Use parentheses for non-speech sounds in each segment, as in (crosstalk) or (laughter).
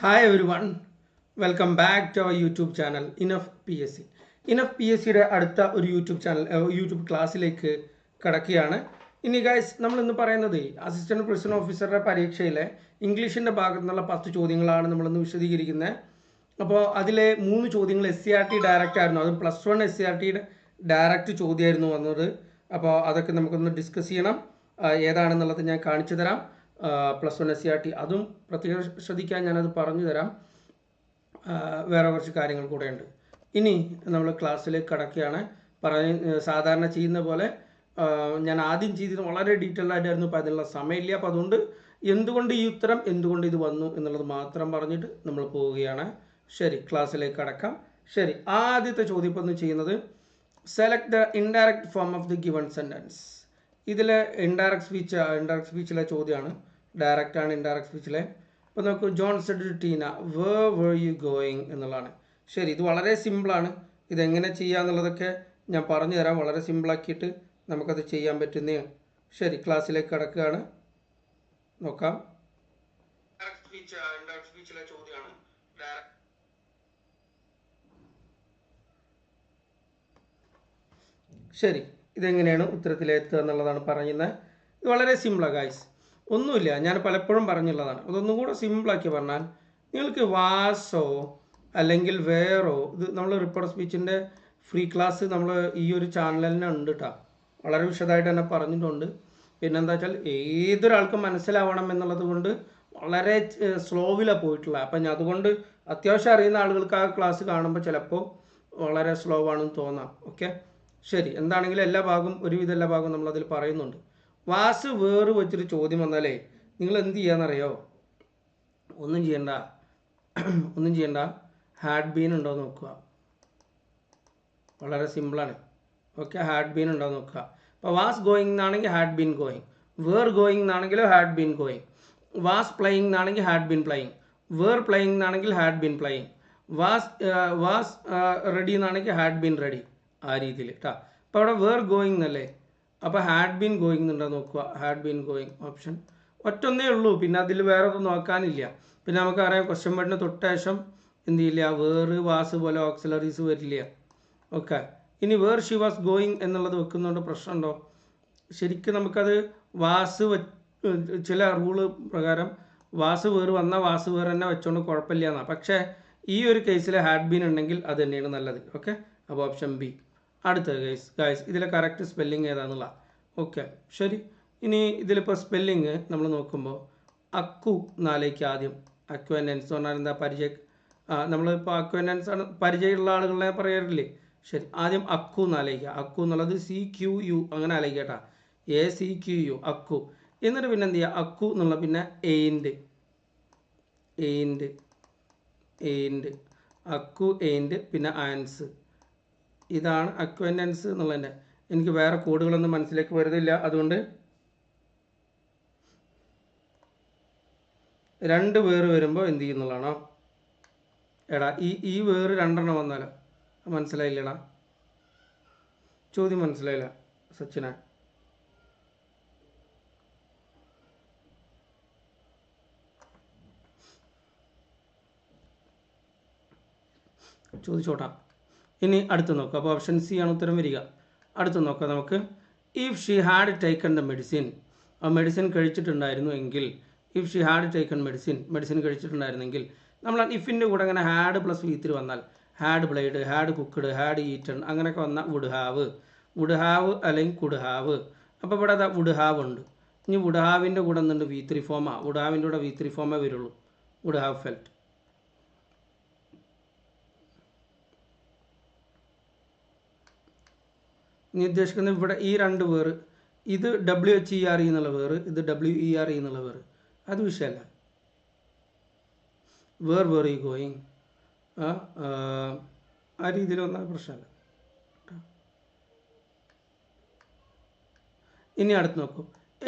Hi everyone welcome back to our YouTube channel enough P S C enough P S സിയുടെ അടുത്ത ഒരു YouTube channel YouTube ക്ലാസ്സിലേക്ക് കടക്കുകയാണ്. ഇനി ഗൈസ് നമ്മൾ ഇന്ന് പറയുന്നത് അസിസ്റ്റന്റ് പ്രിസൺ ഓഫീസറുടെ പരീക്ഷയിലെ ഇംഗ്ലീഷിന്റെ ഭാഗത്തു നിന്നുള്ള പത്ത് ചോദ്യങ്ങളാണ് നമ്മളിന്ന് വിശദീകരിക്കുന്നത്. അപ്പോൾ അതിലെ മൂന്ന് ചോദ്യങ്ങൾ S C R T direct ആയിരുന്നു. അത് plus one S C R ടിയുടെ ഡയറക്റ്റ് ചോദ്യമായിരുന്നു വന്നത്. അപ്പോൾ അതൊക്കെ നമുക്കൊന്ന് ഡിസ്കസ് ചെയ്യണം. ഏതാണെന്നുള്ളത് ഞാൻ കാണിച്ചു തരാം. Plus one S C R T അതും പ്രത്യേകം ശ്രദ്ധിക്കാൻ ഞാനത് പറഞ്ഞു തരാം. വേറെ കുറച്ച് കാര്യങ്ങൾ കൂടെ ഉണ്ട്. ഇനി നമ്മൾ ക്ലാസ്സിലേക്ക് കടക്കുകയാണ്. പറഞ്ഞ സാധാരണ ചെയ്യുന്ന പോലെ ഞാൻ ആദ്യം ചെയ്തത് വളരെ ഡീറ്റെയിൽ ആയിട്ടായിരുന്നു. അപ്പോൾ അതിനുള്ള സമയമില്ല. അപ്പോൾ അതുകൊണ്ട് എന്തുകൊണ്ട് ഈ ഉത്തരം എന്തുകൊണ്ട് ഇത് വന്നു എന്നുള്ളത് മാത്രം പറഞ്ഞിട്ട് നമ്മൾ പോവുകയാണ്. ശരി ക്ലാസ്സിലേക്ക് കടക്കാം. ശരി ആദ്യത്തെ ചോദ്യം ഇപ്പം ചെയ്യുന്നത്. Select the indirect form of the given sentence ഇതിലെ ഇൻഡയറക്റ്റ് സ്പീച്ച് ഇൻഡയറക്റ്റ് സ്പീച്ചിലെ ചോദ്യമാണ്. ഡയറക്റ്റ് ആണ് ഇൻഡയറക്റ്റ് സ്പീച്ചിലെ അപ്പോൾ നമുക്ക് John said Tina where were you going എന്നുള്ളതാണ്. ശരി ഇത് വളരെ സിമ്പിളാണ് ഇതെങ്ങനെ ചെയ്യാന്നുള്ളതൊക്കെ ഞാൻ പറഞ്ഞു തരാം. വളരെ സിമ്പിളാക്കിയിട്ട് നമുക്കത് ചെയ്യാൻ പറ്റുന്നതാണ് ശരി ക്ലാസ്സിലേക്ക് കടക്കുകയാണ്. നോക്കാം. സ്പീച്ചിലെ ചോദ്യമാണ് ശരി ഇതെങ്ങനെയാണ് ഉത്തരത്തിലെത്തുക എന്നുള്ളതാണ് പറയുന്നത്. ഇത് വളരെ സിമ്പിളാണ് ഗായ്സ് ഒന്നുമില്ല. ഞാൻ പലപ്പോഴും പറഞ്ഞുള്ളതാണ്. അതൊന്നും കൂടെ സിമ്പിളാക്കി പറഞ്ഞാൽ നിങ്ങൾക്ക് വാസോ അല്ലെങ്കിൽ വേറോ ഇത് നമ്മൾ റിപ്പോർട്ട് സ്പീച്ചിന്റെ ഫ്രീ ക്ലാസ് നമ്മൾ ഈ ഒരു ചാനലിൽ തന്നെ ഉണ്ട് കേട്ടോ വളരെ വിശദമായിട്ട് തന്നെ പറഞ്ഞിട്ടുണ്ട്. പിന്നെന്താ വെച്ചാൽ ഏതൊരാൾക്കും മനസ്സിലാവണം എന്നുള്ളത് കൊണ്ട് വളരെ സ്ലോവിലാണ് പോയിട്ടുള്ളത്. അപ്പം ഞാൻ അതുകൊണ്ട് അത്യാവശ്യം അറിയുന്ന ആളുകൾക്ക് ആ ക്ലാസ് കാണുമ്പോൾ ചിലപ്പോൾ വളരെ സ്ലോ ആണെന്ന് തോന്നാം. ഓക്കെ ശരി. എന്താണെങ്കിലും എല്ലാ ഭാഗവും ഒരുവിധ എല്ലാ ഭാഗവും നമ്മളതിൽ പറയുന്നുണ്ട്. വാസ് വേറ് വെച്ചൊരു ചോദ്യം വന്നാലേ നിങ്ങൾ എന്ത് ചെയ്യാന്നറിയോ? ഒന്നും ചെയ്യണ്ട. (clears throat) ഒന്നും ചെയ്യണ്ട. ഹാഡ് ബീൻ ഉണ്ടോ നോക്കുക. വളരെ സിമ്പിളാണ് ഓക്കെ ഹാഡ് ബീൻ ഉണ്ടോ നോക്കുക. അപ്പോൾ വാസ് ഗോയിങ് എന്നാണെങ്കിൽ had been going were going എന്നാണെങ്കിലോ had been going was playing എന്നാണെങ്കിൽ had been playing were playing എന്നാണെങ്കിൽ had been playing was was ready എന്നാണെങ്കിൽ ഹാഡ് ബീൻ റെഡി ആ രീതിയിൽ കേട്ടോ അപ്പോൾ അവിടെ വേർ ഗോയിങ് എന്നല്ലേ? അപ്പോൾ ഹാഡ് ബീൻ ഗോയിങ് എന്നുണ്ടോ നോക്കുക. ഹാഡ് ബീൻ ഗോയിങ് ഓപ്ഷൻ ഒറ്റൊന്നേ ഉള്ളൂ. പിന്നെ അതിൽ വേറെ ഒന്നും നോക്കാനില്ല. പിന്നെ നമുക്കറിയാം ക്വസ്റ്റ്യൻ വേർഡിന് തൊട്ടേശം എന്ത് ചെയ്യില്ല വേറ് വാസ് പോലെ ഓക്സിലറീസ് വരില്ല. ഓക്കെ ഇനി വേർ ഷി വാസ് ഗോയിങ് എന്നുള്ളത് വെക്കുന്നതുകൊണ്ട് പ്രശ്നമുണ്ടോ? ശരിക്കും നമുക്കത് വാസ് ചില റൂൾ പ്രകാരം വാസ് വേറ് വന്നാൽ വാസ് വേറെ തന്നെ വെച്ചോണ്ട് കുഴപ്പമില്ല എന്നാണ് പക്ഷേ ഈ ഒരു കേസിൽ ഹാഡ് ബീൻ ഉണ്ടെങ്കിൽ അത് തന്നെയാണ് നല്ലത്. ഓക്കെ അപ്പോൾ ഓപ്ഷൻ ബി അടുത്തത് ഗൈസ് ഗൈസ് ഇതിലെ കറക്റ്റ് സ്പെല്ലിംഗ് ഏതാണെന്നുള്ള ഓക്കെ ശരി. ഇനി ഇതിലിപ്പോൾ സ്പെല്ലിങ് നമ്മൾ നോക്കുമ്പോൾ അക്കു നാലേക്ക് ആദ്യം. അക്വനൻസ് എന്ന് പറഞ്ഞാൽ എന്താ പരിചയ നമ്മളിപ്പോൾ അക്വനൻസ് ആണ് പരിചയമുള്ള ആളുകളെ പറയാറില്ലേ? ശരി. ആദ്യം അക്കു എന്നാലേക്കുക അക്കു എന്നുള്ളത് സി ക്യു യു അങ്ങനെ ആലേക്കട്ടാ എ സി ക്യു യു അക്കു. എന്നിട്ട് പിന്നെ എന്ത് ചെയ്യുക അക്കു എന്നുള്ള പിന്നെ എയിൻഡ് എയിൻഡ് എയിൻഡ് അക്കു എയിൻഡ് പിന്നെ ആൻസ് ഇതാണ് അക്വന്റൻസ് എന്നുള്ളതിന്റെ. എനിക്ക് വേറെ കോഡുകളൊന്നും മനസ്സിലേക്ക് വരുന്നില്ല. അതുകൊണ്ട് രണ്ട് വേറ് വരുമ്പോൾ എന്ത് ചെയ്യുന്നുള്ളതാണോ? എടാ ഈ ഈ വേറ് രണ്ടെണ്ണം വന്നാലോ? മനസ്സിലായില്ലടാ? ചോദ്യം മനസ്സിലായില്ല സച്ചിന. ചോദിച്ചോട്ടാ. ഇനി അടുത്ത് നോക്കുക അപ്പോൾ ഓപ്ഷൻ സി ആണ് ഉത്തരം വരിക. അടുത്ത് നോക്കാം നമുക്ക്. If she had taken the medicine ആ മെഡിസിൻ കഴിച്ചിട്ടുണ്ടായിരുന്നു എങ്കിൽ if she had taken medicine medicine കഴിച്ചിട്ടുണ്ടായിരുന്നെങ്കിൽ നമ്മൾ ഇഫിന്റെ കൂടെ അങ്ങനെ ഹാഡ് പ്ലസ് വീത്തിൽ വന്നാൽ had played had cooked had eaten അങ്ങനെയൊക്കെ വന്നാൽ വുഡ് ഹാവ് വുഡ് ഹാവ് അല്ലെങ്കിൽ കുഡ് ഹാവ് അപ്പോൾ ഇവിടെ അതാ വുഡ് ഹാവ് ഉണ്ട്. ഇനി വുഡ് ഹാവിന്റെ കൂടെ എന്തുണ്ട് വി ത്രീ ഫോമാ വുഡ് ഹാവിന്റെ കൂടെ വി ത്രീ ഫോമേ വരുള്ളൂ. വുഡ് ഹാവ് ഫെൽറ്റ് ഇനി ഉദ്ദേശിക്കുന്നത് ഇവിടെ ഈ രണ്ട് വേറ് ഇത് W H E R E എന്നുള്ള വേറ് ഇത് ഡബ്ല്യു ഇ ആർ ഇ എന്നുള്ള വേറ് അത് വിഷയമല്ല. വേർ വേർ ഈ ഗോയിങ് ആ രീതിയിൽ വന്നാൽ പ്രശ്നമല്ല. ഇനി അടുത്ത് നോക്കൂ.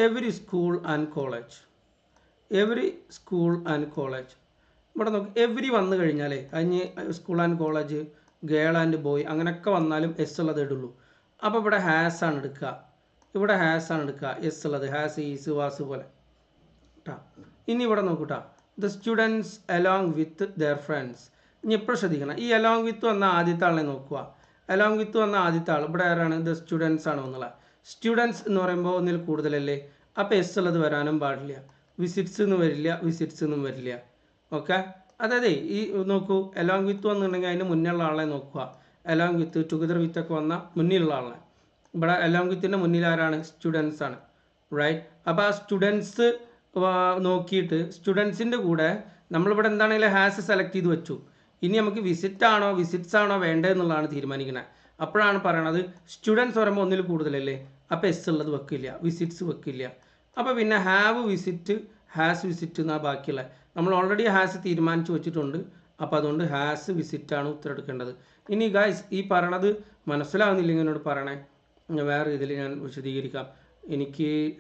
Every school and college every school and college ഇവിടെ നോക്ക് എവറി വന്നു കഴിഞ്ഞാലേ അതിന് school and college girl and boy അങ്ങനെയൊക്കെ വന്നാലും എസ് ഉള്ളത് ഇടുള്ളൂ. അപ്പോൾ ഇവിടെ ഹാസ് ആണ് എടുക്കുക. ഇവിടെ ഹാസ് ആണ് എടുക്കുക. എസ് ഉള്ളത്. ഹാസ് ഈസ് വാസ് പോലെ. കേട്ടോ ഇനി ഇവിടെ നോക്കൂട്ടാ the students along with their friends ഇനി എപ്പോഴും ശ്രദ്ധിക്കണം? ഈ അലോങ് വിത്ത് വന്ന ആദ്യത്തെ ആളെ നോക്കുക. അലോങ് വിത്ത് വന്ന ആദ്യത്തെ ആൾ. ഇവിടെ ആരാണ്? ദ സ്റ്റുഡൻസ് ആണ് എന്നുള്ളത് സ്റ്റുഡൻസ് എന്ന് പറയുമ്പോൾ ഒന്നിൽ കൂടുതലല്ലേ? അപ്പോൾ എസ് ഉള്ളത് വരാനും പാടില്ല. വിസിറ്റ്സ് എന്ന് വരില്ല. വിസിറ്റ്സ് എന്നും വരില്ല. ഓക്കെ അതായത് ഈ നോക്കൂ. അലോങ് വിത്ത് വന്നിട്ടുണ്ടെങ്കിൽ അതിന് മുന്നേ ഉള്ള ആളെ നോക്കുക. അലോങ് വിത്ത് ടുഗദർ വിത്ത് ഒക്കെ വന്ന മുന്നിലുള്ള ആളാണ്. ഇവിടെ അലോങ് വിത്തിന്റെ മുന്നിൽ ആരാണ്? സ്റ്റുഡൻസ് ആണ്. റൈറ്റ് അപ്പോൾ ആ സ്റ്റുഡൻസ് നോക്കിയിട്ട് സ്റ്റുഡൻസിന്റെ കൂടെ നമ്മളിവിടെ എന്താണെങ്കിലും ഹാസ് സെലക്ട് ചെയ്ത് വെച്ചു. ഇനി നമുക്ക് വിസിറ്റ് ആണോ വിസിറ്റ്സ് ആണോ വേണ്ടതെന്നുള്ളതാണ് തീരുമാനിക്കുന്നത്. അപ്പോഴാണ് പറയണത് സ്റ്റുഡൻസ് പറയുമ്പോൾ ഒന്നിൽ കൂടുതലല്ലേ? അപ്പോൾ എസ് ഉള്ളത് വെക്കില്ല വിസിറ്റ്സ് വെക്കില്ല. അപ്പോൾ പിന്നെ ഹാവ് വിസിറ്റ് ഹാസ് വിസിറ്റ് എന്നാണ് ബാക്കിയുള്ള നമ്മൾ ഓൾറെഡി ഹാസ് തീരുമാനിച്ച് വെച്ചിട്ടുണ്ട്. അപ്പോൾ അതുകൊണ്ട് ഹാസ് വിസിറ്റ് ആണ് ഉത്തരം എടുക്കേണ്ടത് ഇനി ഗായ്സ് ഈ പറയണത് മനസ്സിലാവുന്നില്ലെങ്കിൽ എന്നോട് പറയണേ. വേറെ ഇതിൽ ഞാൻ വിശദീകരിക്കാം. എനിക്ക്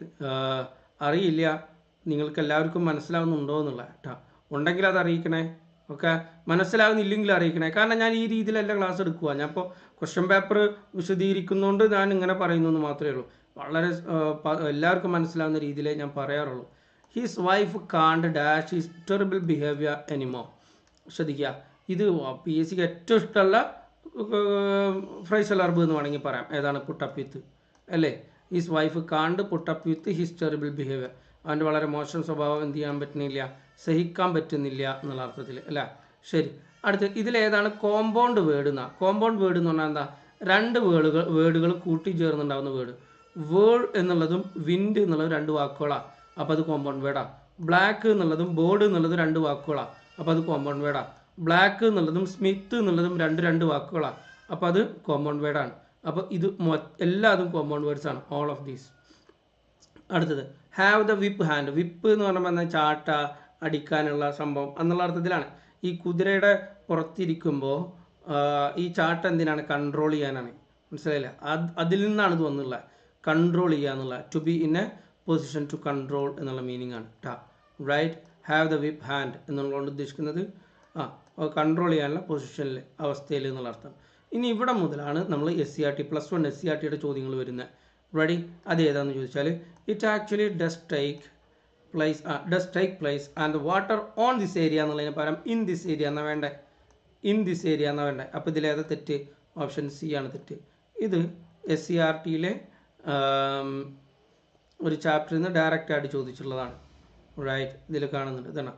അറിയില്ല. നിങ്ങൾക്ക് എല്ലാവർക്കും മനസ്സിലാവുന്നുണ്ടോ എന്നുള്ള കേട്ടോ ഉണ്ടെങ്കിൽ അത് അറിയിക്കണേ. ഓക്കെ? മനസ്സിലാവുന്നില്ലെങ്കിൽ അറിയിക്കണേ. കാരണം ഞാൻ ഈ രീതിയിലല്ല ക്ലാസ് എടുക്കുക ഞാൻ ഇപ്പോൾ ക്വസ്റ്റ്യൻ പേപ്പർ വിശദീകരിക്കുന്നതുകൊണ്ട് ഞാൻ ഇങ്ങനെ പറയുന്നു എന്ന് മാത്രമേ ഉള്ളൂ. വളരെ എല്ലാവർക്കും മനസ്സിലാവുന്ന രീതിയിലേ ഞാൻ പറയാറുള്ളൂ. His wife can't dash his terrible behaviour എനിമോ ശ്രദ്ധിക്കുക. ഇത് പി എസ് സിക്ക് ഏറ്റവും ഇഷ്ടമുള്ള ഫ്രൈസ് അർബ് എന്ന് വേണമെങ്കിൽ പറയാം. ഏതാണ് പുട്ടപ്പ് വിത്ത് അല്ലേ? His wife can't put up with his terrible behaviour അവന്റെ വളരെ മോശം സ്വഭാവം എന്ത് ചെയ്യാൻ പറ്റുന്നില്ല? സഹിക്കാൻ പറ്റുന്നില്ല എന്നുള്ള അർത്ഥത്തിൽ അല്ല? ശരി. അടുത്ത് ഇതിലേതാണ് കോമ്പൗണ്ട് വേർഡ് എന്നാ കോമ്പൗണ്ട് വേർഡ് എന്ന് പറഞ്ഞാൽ എന്താ? രണ്ട് വേർഡുകൾ വേർഡുകൾ കൂട്ടി ചേർന്നുണ്ടാവുന്ന വേർഡ് വേൾ എന്നുള്ളതും വിൻഡ് എന്നുള്ളതും രണ്ട് വാക്കുകളാണ് അപ്പോൾ അത് കോമ്പൗണ്ട് വേർഡാണ് ബ്ലാക്ക് എന്നുള്ളതും ബോർഡ് എന്നുള്ളതും രണ്ട് വാക്കുകളാണ് അപ്പോൾ അത് കോമ്പൗണ്ട് വേർഡാണ് ബ്ലാക്ക് എന്നുള്ളതും സ്മിത്ത് എന്നുള്ളതും രണ്ട് രണ്ട് വാക്കുകളാണ്. അപ്പോൾ അത് കോമ്പൗണ്ട് വേർഡാണ് അപ്പോൾ ഇത് എല്ലാതും കോമ്പൗണ്ട് വേർഡ്സ് ആണ് ഓൾ ഓഫ് ദീസ് അടുത്തത് have the whip hand whip എന്ന് എന്താ? ചാട്ട അടിക്കാനുള്ള സംഭവം എന്നുള്ള അർത്ഥത്തിലാണ്. ഈ കുതിരയുടെ പുറത്തിരിക്കുമ്പോൾ ഈ ചാട്ട എന്തിനാണ്? കൺട്രോൾ ചെയ്യാനാണ്. മനസ്സിലായില്ല? അത് അതിൽ നിന്നാണ് ഇത് വന്നുള്ളത്. കൺട്രോൾ ചെയ്യുക എന്നുള്ള to be in a position to control എന്നുള്ള മീനിങ് ആണ്. ട right have the whip hand എന്നുള്ളതുകൊണ്ട് ഉദ്ദേശിക്കുന്നത് ആ കൺട്രോൾ ചെയ്യാനുള്ള പൊസിഷനിൽ അവസ്ഥയിൽ എന്നുള്ള അർത്ഥം. ഇനി ഇവിടെ മുതലാണ് നമ്മൾ S C R T plus one S C R ടിയുടെ ചോദ്യങ്ങൾ വരുന്നത്. റെഡി അത് ഏതാണെന്ന് ചോദിച്ചാൽ it actually does take place does take place and water on this area എന്നുള്ളതിന് പകരം ഇൻ ദിസ് ഏരിയ എന്നാണ് വേണ്ടേ? ഇൻ ദിസ് ഏരിയ എന്നാണ് വേണ്ടേ? അപ്പോൾ ഇതിലേതാ തെറ്റ്? ഓപ്ഷൻ സി ആണ് തെറ്റ്. ഇത് എസ് സി ആർ ടിയിലെ ഒരു ചാപ്റ്ററിൽ നിന്ന് ഡയറക്റ്റായിട്ട് ചോദിച്ചിട്ടുള്ളതാണ്. റൈറ്റ് ഇതിൽ കാണുന്നുണ്ട്. ഇതാണ്.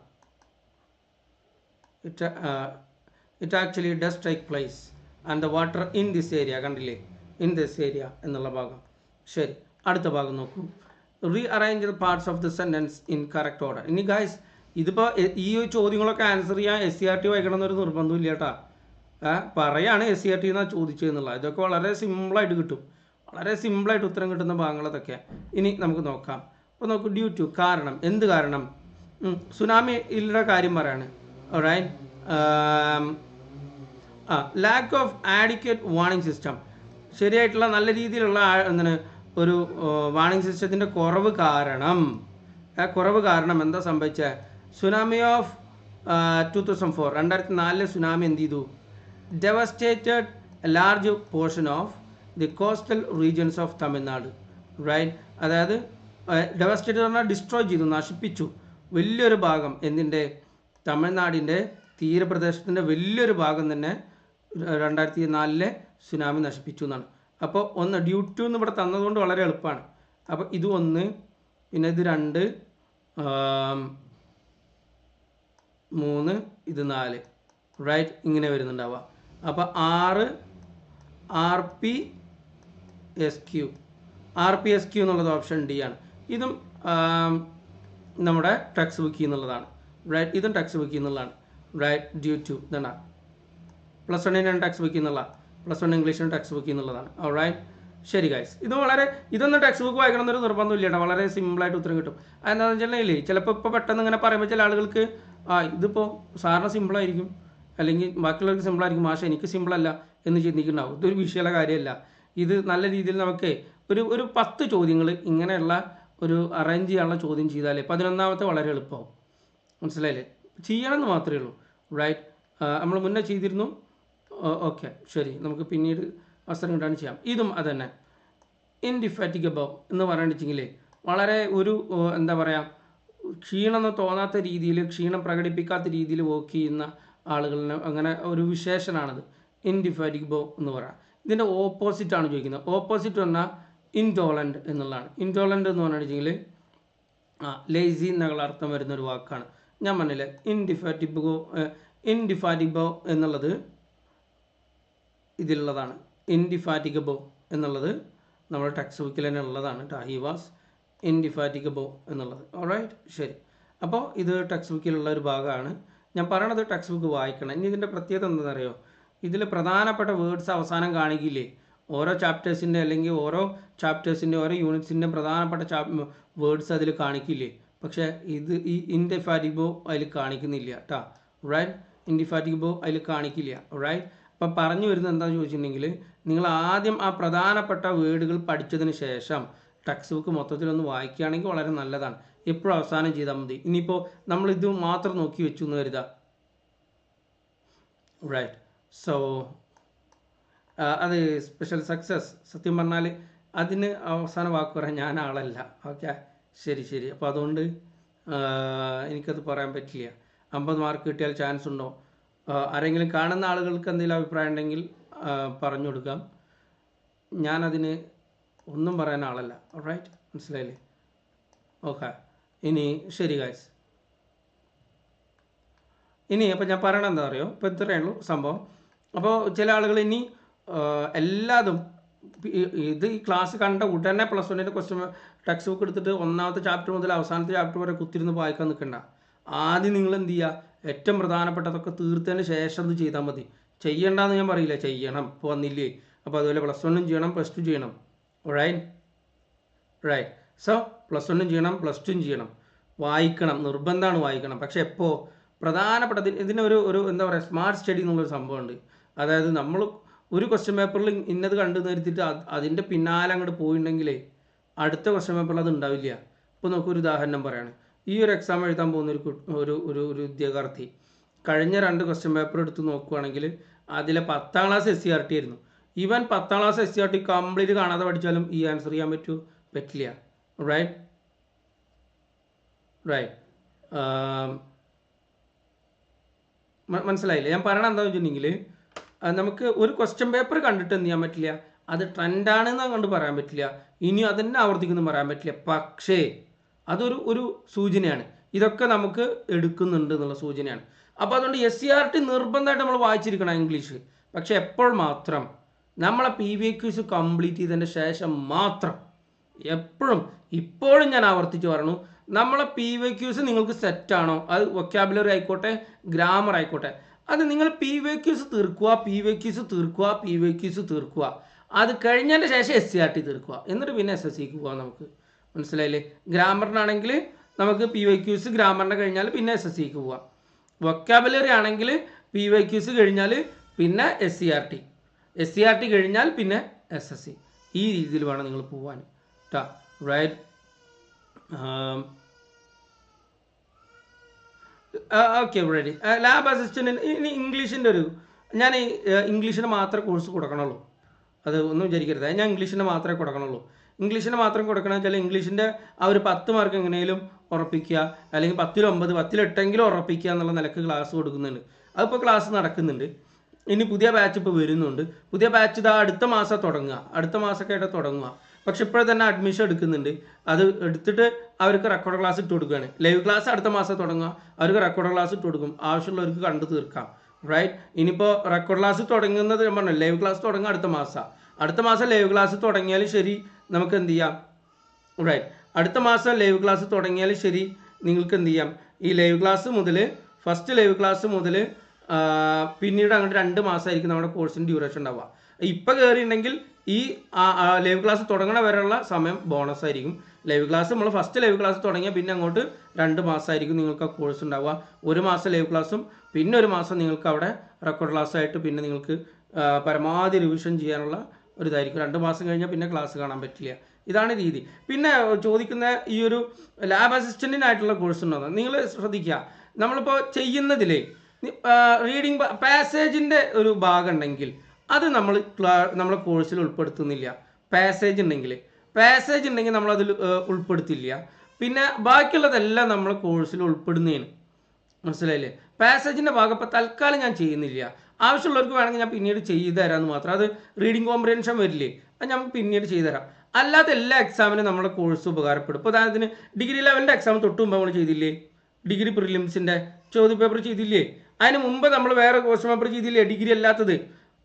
It it actually does take place and the water in this area കണ്ടില്ലേ? ഇൻ ദിസ് ഏരിയ എന്നുള്ള ഭാഗം. ശരി അടുത്ത ഭാഗം നോക്കൂ. Rearrange the parts of the sentence in correct order ഇനി ഗായ്സ് ഇതിപ്പോൾ ഈ ചോദ്യങ്ങളൊക്കെ ആൻസർ ചെയ്യാൻ എസ് സി ആർ ടി വായിക്കണം എന്നൊരു നിർബന്ധമില്ല കേട്ടാ പറയാണ് എസ് സി ആർ ടി എന്നാണ് ചോദിച്ചതെന്നുള്ളത് ഇതൊക്കെ വളരെ സിമ്പിളായിട്ട് കിട്ടും. വളരെ സിമ്പിളായിട്ട് ഉത്തരം കിട്ടുന്ന ഭാഗങ്ങളതൊക്കെ. ഇനി നമുക്ക് നോക്കാം. അപ്പോൾ നോക്കൂ ഡ്യൂ ടു കാരണം. എന്ത് കാരണം? സുനാമി സുനാമിയുടെ കാര്യം പറയാണ്. Right a lack of adequate warning system ശരിയായിട്ടുള്ള നല്ല രീതിയിലുള്ള എന്താണ് ഒരു വാണിംഗ് സിസ്റ്റത്തിന്റെ കുറവ് കാരണം ആ കുറവ് കാരണം എന്താ സംഭവിച്ചത് tsunami of two thousand four രണ്ടായിരത്തി നാലിലെ സുനാമി എന്ത് ചെയ്തു? Devastated large portion of the coastal regions of Tamil Nadu right അതായത് ഡെവസ്റ്റേറ്റഡ് പറഞ്ഞാൽ ഡിസ്ട്രോയ് ചെയ്തു നശിപ്പിച്ചു. വലിയൊരു ഭാഗം എന്തിന്റെ? തമിഴ്നാടിന്റെ തീരപ്രദേശത്തിന്റെ വലിയൊരു ഭാഗം തന്നെ രണ്ടായിരത്തി നാലിലെ സുനാമി നശിപ്പിച്ചു എന്നാണ്. അപ്പോൾ ഒന്ന് ഡ്യൂ ടു എന്ന് ഇവിടെ തന്നതുകൊണ്ട് വളരെ എളുപ്പമാണ്. അപ്പോൾ ഇത് ഒന്ന് പിന്നെ ഇത് രണ്ട് മൂന്ന് ഇത് നാല്. റൈറ്റ് ഇങ്ങനെ വരുന്നുണ്ടാവുക. അപ്പോൾ ആറ് R P S Q. R P S Q എന്നുള്ളത് ഓപ്ഷൻ ഡി ആണ്. ഇതും നമ്മുടെ ടെക്സ്റ്റ് ബുക്കിൽ നിന്നുള്ളതാണ്. റൈറ്റ് ഇതും ടാക്സ് ബുക്ക് എന്നുള്ളതാണ് റൈറ്റ് ഡ്യൂ ടു ഇതാണ് പ്ലസ് വണ്ണിനാണ് ടാക്സ് ബുക്ക് എന്നുള്ള പ്ലസ് വൺ ഇംഗ്ലീഷിന് ടാക്സ് ബുക്ക് എന്നുള്ളതാണ് റൈറ്റ് ശരി ഗൈസ് ഇത് വളരെ ഇതൊന്നും ടെക്സ്റ്റ് ബുക്ക് വായിക്കണം എന്നൊരു നിർബന്ധമില്ല കേട്ടോ. വളരെ സിമ്പിളായിട്ട് ഉത്തരം കിട്ടും. അതെന്താണെന്ന് വെച്ചിട്ടുണ്ടെങ്കിൽ ചിലപ്പോൾ ഇപ്പോൾ പെട്ടെന്ന് ഇങ്ങനെ പറയുമ്പോൾ ചില ആളുകൾക്ക് ആ ഇതിപ്പോൾ സാറിന് സിമ്പിളായിരിക്കും അല്ലെങ്കിൽ ബാക്കിയുള്ളവർക്ക് സിമ്പിളായിരിക്കും മാഷ എനിക്ക് സിമ്പിളല്ല എന്ന് ചിന്തിക്കുന്നുണ്ടാവും. ഇതൊരു വിഷയമുള്ള കാര്യമല്ല. ഇത് നല്ല രീതിയിൽ നമുക്ക് ഒരു ഒരു പത്ത് ചോദ്യങ്ങൾ ഇങ്ങനെയുള്ള ഒരു അറേഞ്ച് ചെയ്യാനുള്ള ചോദ്യം ചെയ്താലേ പതിനൊന്നാമത്തെ വളരെ എളുപ്പമാവും. മനസ്സിലായില്ലേ? ചെയ്യണമെന്ന് മാത്രമേ ഉള്ളൂ. റൈറ്റ് നമ്മൾ മുന്നേ ചെയ്തിരുന്നു. ഓക്കെ. ശരി. നമുക്ക് പിന്നീട് അവസരം കിട്ടാണ് ചെയ്യാം. ഇതും അതന്നെ. ഇൻഡിഫാറ്റിഗബിൾ എന്ന് പറയുകയാണെന്നുവെച്ചെങ്കിൽ വളരെ ഒരു എന്താ പറയുക ക്ഷീണം എന്ന് തോന്നാത്ത രീതിയിൽ ക്ഷീണം പ്രകടിപ്പിക്കാത്ത രീതിയിൽ വർക്ക് ചെയ്യുന്ന ആളുകളിന് അങ്ങനെ ഒരു വിശേഷനാണത്. ഇൻഡിഫാറ്റിബോ എന്ന് പറയാം. ഇതിന്റെ ഓപ്പോസിറ്റാണ് ചോദിക്കുന്നത്. ഓപ്പോസിറ്റ് പറഞ്ഞാൽ ഇൻടോളന്റ് എന്നുള്ളതാണ്. ഇൻടോളന്റ് എന്ന് പറഞ്ഞിട്ടുണ്ടെങ്കിൽ ലേസി എന്നുള്ള അർത്ഥം വരുന്ന ഒരു വാക്കാണ്. ഞാൻ പറഞ്ഞില്ലേ ഇൻഡിഫാറ്റിബോ ഇൻഡിഫാറ്റിബോ എന്നുള്ളത് ഇതിലുള്ളതാണ്. ഇൻഡിഫാറ്റിഗബോ എന്നുള്ളത് നമ്മുടെ ടെക്സ്റ്റ് ബുക്കിൽ തന്നെ ഉള്ളതാണ് ഹി വാസ് ഇൻഡിഫാറ്റിഗബോ എന്നുള്ളത്. ഓൾറൈറ്റ് ശരി. അപ്പോൾ ഇത് ടെക്സ്റ്റ് ബുക്കിലുള്ള ഒരു ഭാഗമാണ്. ഞാൻ പറയണത് ടെക്സ്റ്റ് ബുക്ക് വായിക്കണം. ഇനി ഇതിന്റെ പ്രത്യേകത എന്താണെന്നറിയോ? ഇതിൽ പ്രധാനപ്പെട്ട വേർഡ്സ് അവസാനം കാണിക്കില്ലേ? ഓരോ ചാപ്റ്റേഴ്സിന്റെ അല്ലെങ്കിൽ ഓരോ ചാപ്റ്റേഴ്സിന്റെ ഓരോ യൂണിറ്റ്സിന്റെ പ്രധാനപ്പെട്ട വേർഡ്സ് അതിൽ കാണിക്കില്ലേ? പക്ഷേ ഇത് ഈ ഇൻഡിഫാറ്റിബോ അതിൽ കാണിക്കുന്നില്ല കേട്ടോ റൈറ്റ് ഇൻഡിഫാറ്റിബോ അതിൽ കാണിക്കില്ല. റൈറ്റ് അപ്പം പറഞ്ഞു വരുന്നത് എന്താണെന്ന് ചോദിച്ചിട്ടുണ്ടെങ്കിൽ നിങ്ങൾ ആദ്യം ആ പ്രധാനപ്പെട്ട വേർഡുകൾ പഠിച്ചതിന് ശേഷം ടെക്സ്റ്റ് ബുക്ക് മൊത്തത്തിലൊന്ന് വായിക്കുകയാണെങ്കിൽ വളരെ നല്ലതാണ്. എപ്പോഴും അവസാനം ചെയ്താൽ മതി. ഇനിയിപ്പോൾ നമ്മൾ ഇത് മാത്രം നോക്കി വെച്ചു എന്ന് കരുതാം. റൈറ്റ് സോ അത് സ്പെഷ്യൽ സക്സസ് സത്യം പറഞ്ഞാൽ അതിന് അവസാന വാക്ക് പറയാൻ ഞാൻ ആളല്ല. ഓക്കെ ശരി ശരി. അപ്പോൾ അതുകൊണ്ട് എനിക്കത് പറയാൻ പറ്റില്ല. അമ്പത് മാർക്ക് കിട്ടിയാൽ ചാൻസ് ഉണ്ടോ? ആരെങ്കിലും കാണുന്ന ആളുകൾക്ക് എന്തെങ്കിലും അഭിപ്രായം ഉണ്ടെങ്കിൽ പറഞ്ഞു കൊടുക്കാം. ഞാനതിന് ഒന്നും പറയാൻ ആളല്ല. റൈറ്റ് മനസ്സിലായില്ലേ? ഓക്കെ ഇനി ശരി ഗായ്സ് ഇനി അപ്പോൾ ഞാൻ പറയണത് അറിയോ? ഇപ്പോൾ ഇത്രയേ ഉള്ളൂ സംഭവം. അപ്പോൾ ചില ആളുകൾ ഇനി എല്ലാതും ഇത് ഈ ക്ലാസ് കണ്ട ഉടനെ പ്ലസ് വണ്ണിന്റെ ക്വസ്റ്റ്യൻ ടെക്സ്റ്റ് ബുക്ക് എടുത്തിട്ട് ഒന്നാമത്തെ ചാപ്റ്റർ മുതൽ അവസാനത്തെ ചാപ്റ്റർ വരെ കുത്തിരുന്ന് വായിക്കാൻ നിൽക്കണ്ട. ആദ്യം നിങ്ങൾ എന്ത് ചെയ്യുക ഏറ്റവും പ്രധാനപ്പെട്ടതൊക്കെ തീർത്തതിന് ശേഷം ഇത് ചെയ്താൽ മതി. ചെയ്യണ്ടെന്ന് ഞാൻ പറയില്ല. ചെയ്യണം. ഇപ്പോൾ വന്നില്ലേ? അപ്പോൾ അതുപോലെ പ്ലസ് വണ്ണും ചെയ്യണം പ്ലസ് ടു ചെയ്യണം. റൈറ്റ് റൈറ്റ് സോ പ്ലസ് വണ്ണും ചെയ്യണം പ്ലസ് ടുവും ചെയ്യണം. വായിക്കണം. നിർബന്ധമാണ് വായിക്കണം. പക്ഷേ എപ്പോൾ പ്രധാനപ്പെട്ട ഇതിന് ഇതിനൊരു ഒരു എന്താ പറയുക സ്മാർട്ട് സ്റ്റഡി എന്നുള്ളൊരു സംഭവമുണ്ട്. അതായത് നമ്മൾ ഒരു ക്വസ്റ്റ്യൻ പേപ്പറിൽ ഇന്നത് കണ്ടു നിർത്തിയിട്ട് അതിന്റെ പിന്നാലെ അങ്ങോട്ട് പോയിട്ടുണ്ടെങ്കിലേ അടുത്ത ക്വസ്റ്റ്യൻ പേപ്പറിൽ അത് ഉണ്ടാവില്ല ഇപ്പോൾ നമുക്ക് ഒരു ഉദാഹരണം പറയാണ്. ഈ ഒരു എക്സാം എഴുതാൻ പോകുന്ന ഒരു ഒരു ഒരു ഒരു ഉദ്യോഗാർത്ഥി കഴിഞ്ഞ രണ്ട് ക്വസ്റ്റ്യൻ പേപ്പർ എടുത്ത് നോക്കുകയാണെങ്കിൽ അതിലെ പത്താം class S C R T ആയിരുന്നു. ഇവൻ പത്താം class S C R T complete കാണാതെ പഠിച്ചാലും ഈ ആൻസർ ചെയ്യാൻ പറ്റൂ? പറ്റില്ല. റൈറ്റ് റൈറ്റ് മനസ്സിലായില്ല? ഞാൻ പറയണത് എന്താണെന്ന് വെച്ചിട്ടുണ്ടെങ്കിൽ നമുക്ക് ഒരു ക്വസ്റ്റ്യൻ പേപ്പർ കണ്ടിട്ട് എന്ത് ചെയ്യാൻ പറ്റില്ല? അത് ട്രെൻഡാണെന്ന് കണ്ട് പറയാൻ പറ്റില്ല. ഇനി അതന്നെ ആവർത്തിക്കുന്നു പറയാൻ പറ്റില്ല. പക്ഷേ അതൊരു ഒരു സൂചനയാണ്. ഇതൊക്കെ നമുക്ക് എടുക്കുന്നുണ്ട് എന്നുള്ള സൂചനയാണ്. അപ്പോൾ അതുകൊണ്ട് എസ് സി ആർ ടി നിർബന്ധമായിട്ട് നമ്മൾ വായിച്ചിരിക്കണം ഇംഗ്ലീഷ്. പക്ഷേ എപ്പോൾ മാത്രം? നമ്മളെ പി വി ക്യൂസ് കംപ്ലീറ്റ് ചെയ്തതിന്റെ ശേഷം മാത്രം. എപ്പോഴും ഇപ്പോഴും ഞാൻ ആവർത്തിച്ച് പറഞ്ഞു നമ്മളെ പി വി ക്യൂസ് നിങ്ങൾക്ക് സെറ്റാണോ അത് വൊക്കാബുലറി ആയിക്കോട്ടെ ഗ്രാമർ ആയിക്കോട്ടെ. അത് നിങ്ങൾ പി വൈ ക്യൂസ് തീർക്കുക പി വൈ ക്യൂസ് തീർക്കുക പി വൈ ക്യൂസ് തീർക്കുക. അത് കഴിഞ്ഞതിന്റെ ശേഷം എസ് സി ആർ ടി തീർക്കുക. എന്നിട്ട് പിന്നെ എസ് എസ് സിക്ക് പോകാം നമുക്ക്. മനസ്സിലായില്ലേ? ഗ്രാമറിനാണെങ്കിൽ നമുക്ക് പി വൈ ക്യൂസ് ഗ്രാമറിനെ കഴിഞ്ഞാൽ പിന്നെ എസ് എസ് സിക്ക് പോവാം. വൊക്കാബുലറി ആണെങ്കിൽ പി വൈ ക്യൂസ് കഴിഞ്ഞാൽ പിന്നെ S C R T S C R T കഴിഞ്ഞാൽ പിന്നെ എസ് എസ് സി ഈ രീതിയിൽ വേണം നിങ്ങൾ പോവാൻ. കേട്ടോ റൈറ്റ് ഓക്കെ റെഡി ലാബ് അസിസ്റ്റന്റിന് ഇനി ഇംഗ്ലീഷിന്റെ ഒരു ഞാൻ ഇംഗ്ലീഷിന് മാത്രമേ കോഴ്സ് കൊടുക്കണുള്ളൂ. അത് ഒന്നും വിചാരിക്കരുത്. ഞാൻ ഇംഗ്ലീഷിന് മാത്രമേ കൊടുക്കണുള്ളൂ. ഇംഗ്ലീഷിന് മാത്രം കൊടുക്കണം വെച്ചാൽ ഇംഗ്ലീഷിന്റെ ആ ഒരു പത്ത് മാർക്ക് എങ്ങനെയും ഉറപ്പിക്കുക അല്ലെങ്കിൽ പത്തിൽ എട്ടെങ്കിലും ഉറപ്പിക്കുക എന്നുള്ള നിലയ്ക്ക് ക്ലാസ് കൊടുക്കുന്നുണ്ട്. അതിപ്പോൾ ക്ലാസ് നടക്കുന്നുണ്ട്. ഇനി പുതിയ ബാച്ച് ഇപ്പോൾ വരുന്നുണ്ട്. പുതിയ ബാച്ച് ഇതാ അടുത്ത മാസം തുടങ്ങുക. അടുത്ത മാസമൊക്കെ ആയിട്ട് തുടങ്ങുക. പക്ഷെ ഇപ്പോഴെ തന്നെ അഡ്മിഷൻ എടുക്കുന്നുണ്ട്. അത് എടുത്തിട്ട് അവർക്ക് റെക്കോർഡ് ക്ലാസ് ഇട്ട് കൊടുക്കുകയാണ്. ലൈവ് ക്ലാസ് അടുത്ത മാസം തുടങ്ങുക. അവർക്ക് റെക്കോർഡ് ക്ലാസ് ഇട്ട് കൊടുക്കും. ആവശ്യമുള്ളവർക്ക് കണ്ടു തീർക്കാം. റൈറ്റ് ഇനിയിപ്പോൾ റെക്കോർഡ് ക്ലാസ് തുടങ്ങുന്നത് ഞാൻ പറഞ്ഞു ലൈവ് ക്ലാസ് തുടങ്ങുക അടുത്ത മാസം. അടുത്ത മാസം ലൈവ് ക്ലാസ് തുടങ്ങിയാൽ ശരി നമുക്ക് എന്ത് ചെയ്യാം? റൈറ്റ് അടുത്ത മാസം ലൈവ് ക്ലാസ് തുടങ്ങിയാൽ ശരി നിങ്ങൾക്ക് എന്ത് ചെയ്യാം? ഈ ലൈവ് ക്ലാസ് മുതൽ ഫസ്റ്റ് ലൈവ് ക്ലാസ് മുതൽ പിന്നീട് അങ്ങോട്ട് രണ്ട് മാസമായിരിക്കും നമ്മുടെ കോഴ്സിന്റെ ഡ്യൂറേഷൻ ഉണ്ടാവുക. ഇപ്പം കയറിയിട്ടുണ്ടെങ്കിൽ ഈ ലൈവ് ക്ലാസ് തുടങ്ങണ വരെയുള്ള സമയം ബോണസ് ആയിരിക്കും. ലൈവ് ക്ലാസ് നമ്മൾ ഫസ്റ്റ് ലൈവ് ക്ലാസ് തുടങ്ങിയാൽ പിന്നെ അങ്ങോട്ട് രണ്ട് മാസമായിരിക്കും നിങ്ങൾക്ക് ആ കോഴ്സ് ഉണ്ടാവുക. ഒരു മാസം ലൈവ് ക്ലാസ്സും പിന്നെ ഒരു മാസം നിങ്ങൾക്ക് അവിടെ റെക്കോർഡ് ക്ലാസ് ആയിട്ട് പിന്നെ നിങ്ങൾക്ക് പരമാവധി റിവിഷൻ ചെയ്യാനുള്ള ഒരു ഇതായിരിക്കും. രണ്ട് മാസം കഴിഞ്ഞാൽ പിന്നെ ക്ലാസ് കാണാൻ പറ്റില്ല. ഇതാണ് രീതി. പിന്നെ ചോദിക്കുന്ന ഈ ഒരു ലാബ് അസിസ്റ്റന്റിനായിട്ടുള്ള കോഴ്സ് ഉണ്ടോ? നിങ്ങൾ ശ്രദ്ധിക്കുക നമ്മളിപ്പോൾ ചെയ്യുന്നതിലേ റീഡിങ് പാസേജിന്റെ ഒരു ഭാഗം ഉണ്ടെങ്കിൽ അത് നമ്മൾ നമ്മളെ കോഴ്സിൽ ഉൾപ്പെടുത്തുന്നില്ല. പാസേജ് ഉണ്ടെങ്കിൽ പാസേജ് ഉണ്ടെങ്കിൽ നമ്മൾ അതിൽ ഉൾപ്പെടുത്തില്ല. പിന്നെ ബാക്കിയുള്ളതെല്ലാം നമ്മൾ കോഴ്സിൽ ഉൾപ്പെടുന്നതാണ് മനസ്സിലായില്ലേ? പാസേജിന്റെ ഭാഗം തൽക്കാലം ഞാൻ ചെയ്യുന്നില്ല. ആവശ്യമുള്ളവർക്ക് വേണമെങ്കിൽ ഞാൻ പിന്നീട് ചെയ്തു തരാമെന്ന് മാത്രം. അത് റീഡിംഗ് കോമ്പ്രിഹെൻഷൻ വരില്ലേ? അത് ഞാൻ പിന്നീട് ചെയ്തു തരാം. അല്ലാത്ത എല്ലാ എക്സാമിനും നമ്മുടെ കോഴ്സ് ഉപകാരപ്പെടും. ഇപ്പോൾ ഉദാഹരണത്തിന് ഡിഗ്രി ലെവലിന്റെ എക്സാം തൊട്ട് മുമ്പ് നമ്മൾ ചെയ്തില്ലേ? ഡിഗ്രി പ്രിലിംസിന്റെ ചോദ്യപേപ്പർ ചെയ്തില്ലേ? അതിന് മുമ്പ് നമ്മൾ വേറെ ക്വസ്റ്റ്യൻ പേപ്പർ ചെയ്തില്ലേ? ഡിഗ്രി അല്ലാത്തത്.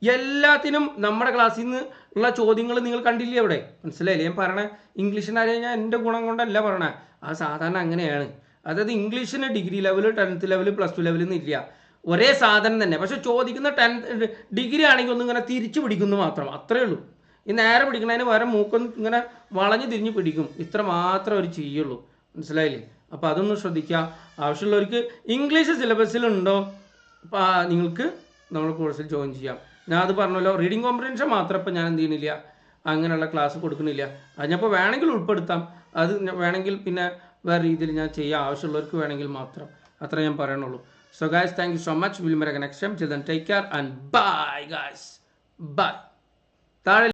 എല്ലാത്തിനും നമ്മുടെ ക്ലാസ്സിൽ നിന്ന് ഉള്ള ചോദ്യങ്ങൾ നിങ്ങൾ കണ്ടില്ലേ അവിടെ? മനസ്സിലായില്ലേ? ഞാൻ പറയണേ ഇംഗ്ലീഷിന് അറിയാൻ ഞാൻ എന്റെ ഗുണം കൊണ്ടല്ല പറയണേ. ആ സാധാരണ അങ്ങനെയാണ്. അതായത് ഇംഗ്ലീഷിന് degree level tenth level plus two ലെവലിൽ നിന്നില്ല ഒരേ സാധനം തന്നെ. പക്ഷെ ചോദിക്കുന്ന ടെൻത്ത് ഡിഗ്രി ആണെങ്കിൽ ഒന്ന് ഇങ്ങനെ തിരിച്ചു പിടിക്കുന്നു മാത്രം. അത്രേ ഉള്ളൂ. ഈ നേരെ പിടിക്കണതിന് വേറെ മൂക്കൊന്ന് ഇങ്ങനെ വളഞ്ഞു തിരിഞ്ഞ് പിടിക്കും. ഇത്ര മാത്രം അവർ ചെയ്യുള്ളൂ. മനസ്സിലായില്ലേ? അപ്പോൾ അതൊന്ന് ശ്രദ്ധിക്കുക. ആവശ്യമുള്ളവർക്ക് ഇംഗ്ലീഷ് സിലബസിലുണ്ടോ നിങ്ങൾക്ക് നമ്മുടെ കോഴ്സിൽ ജോയിൻ ചെയ്യാം. ഞാൻ അത് പറഞ്ഞല്ലോ. റീഡിംഗ് കോമ്പ്രഹെൻഷൻ മാത്രം ഇപ്പം ഞാൻ എന്ത് ചെയ്യുന്നില്ല. അങ്ങനെയുള്ള ക്ലാസ് കൊടുക്കുന്നില്ല. അത് ഞാൻ ഇപ്പോൾ വേണമെങ്കിൽ ഉൾപ്പെടുത്താം. അത് വേണമെങ്കിൽ പിന്നെ വേറെ രീതിയിൽ ഞാൻ ചെയ്യാം. ആവശ്യമുള്ളവർക്ക് വേണമെങ്കിൽ മാത്രം. അത്ര ഞാൻ പറയണുള്ളൂ. So guys thank you so much will next time children take care and bye guys bye താഴെ